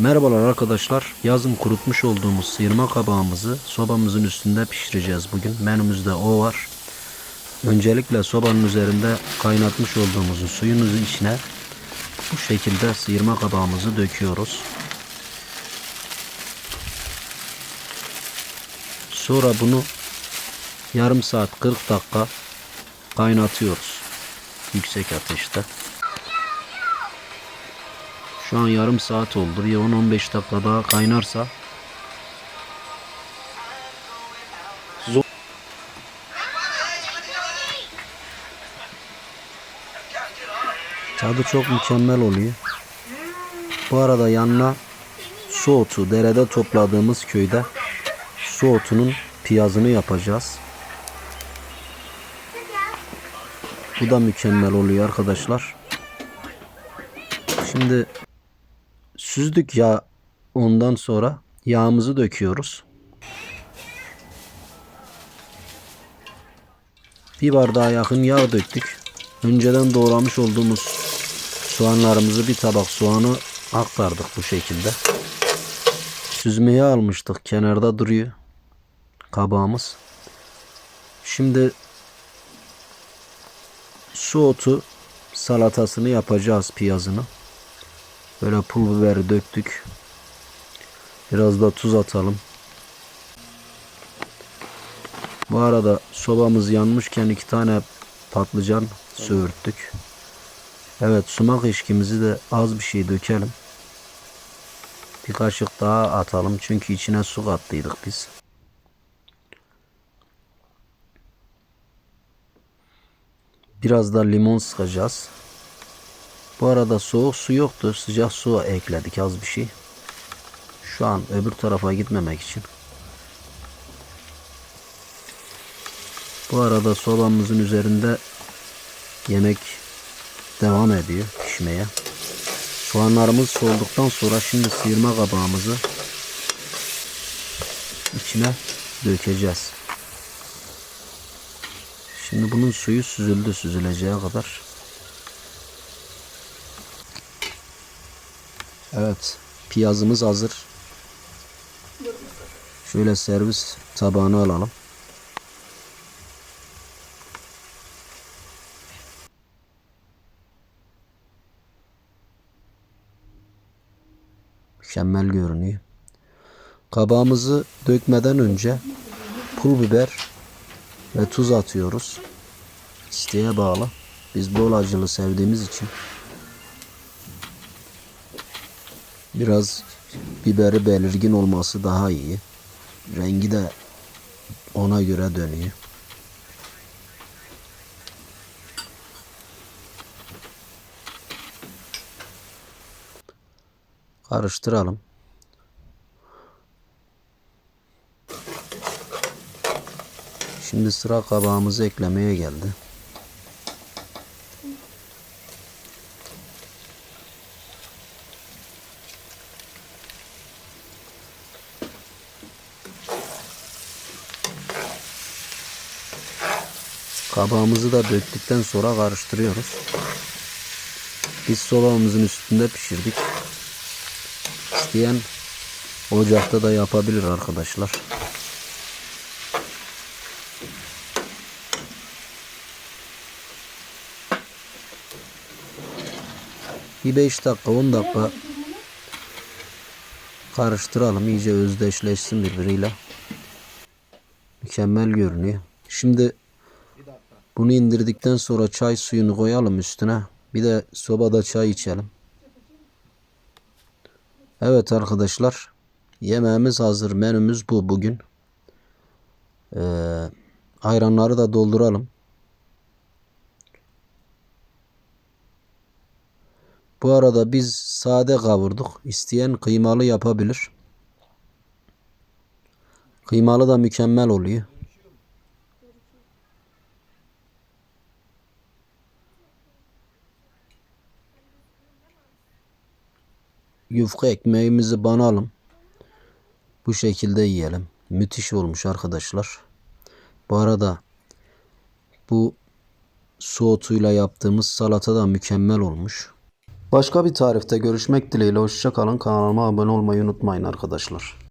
Merhabalar arkadaşlar. Yazın kurutmuş olduğumuz sıyırma kabağımızı sobamızın üstünde pişireceğiz bugün. Menümüzde o var. Öncelikle sobanın üzerinde kaynatmış olduğumuz suyumuzun içine bu şekilde sıyırma kabağımızı döküyoruz. Sonra bunu yarım saat 40 dakika kaynatıyoruz. Yüksek ateşte. Şu an yarım saat oldu. Bir 10-15 dakika daha kaynarsa Zo- Tadı çok mükemmel oluyor. Bu arada yanına su otu, derede topladığımız köyde su otunun piyazını yapacağız. Bu da mükemmel oluyor arkadaşlar. Şimdi süzdük ya ondan sonra yağımızı döküyoruz. Bir bardağa yakın yağ döktük. Önceden doğramış olduğumuz soğanlarımızı bir tabak soğanı aktardık bu şekilde. Süzmeye almıştık. Kenarda duruyor kabağımız. Şimdi su otu salatasını yapacağız piyazını. Böyle pul biberi döktük. Biraz da tuz atalım. Bu arada sobamız yanmışken iki tane patlıcan söğürttük. Evet sumak eşkimizi de az bir şey dökelim. Bir kaşık daha atalım çünkü içine su kattıydık biz. Biraz da limon sıkacağız. Bu arada soğuk su yoktu. Sıcak su ekledik az bir şey. Şu an öbür tarafa gitmemek için. Bu arada sobamızın üzerinde yemek devam ediyor pişmeye. Soğanlarımız soğuduktan sonra şimdi sıyırma kabağımızı içine dökeceğiz. Şimdi bunun suyu süzüldü süzüleceği kadar. Evet, piyazımız hazır. Şöyle servis tabağına alalım. Mükemmel görünüyor. Kabağımızı dökmeden önce pul biber ve tuz atıyoruz. İsteğe bağlı. Biz bol acılı sevdiğimiz için biraz biberi belirgin olması daha iyi. Rengi de ona göre dönüyor. Karıştıralım. Şimdi sıra kabağımızı eklemeye geldi. Kabağımızı da döktükten sonra karıştırıyoruz. Biz sobamızın üstünde pişirdik. İsteyen ocakta da yapabilir arkadaşlar. Bir 5 dakika 10 dakika karıştıralım iyice özdeşleşsin birbiriyle. Mükemmel görünüyor. Şimdi bunu indirdikten sonra çay suyunu koyalım üstüne. Bir de sobada çay içelim. Evet arkadaşlar. Yemeğimiz hazır. Menümüz bu bugün. Ee, ayranları da dolduralım. Bu arada biz sade kavurduk. İsteyen kıymalı yapabilir. Kıymalı da mükemmel oluyor. Yufka ekmeğimizi banalım. Bu şekilde yiyelim. Müthiş olmuş arkadaşlar. Bu arada bu su otuyla yaptığımız salata da mükemmel olmuş. Başka bir tarifte görüşmek dileğiyle hoşça kalın. Kanalıma abone olmayı unutmayın arkadaşlar.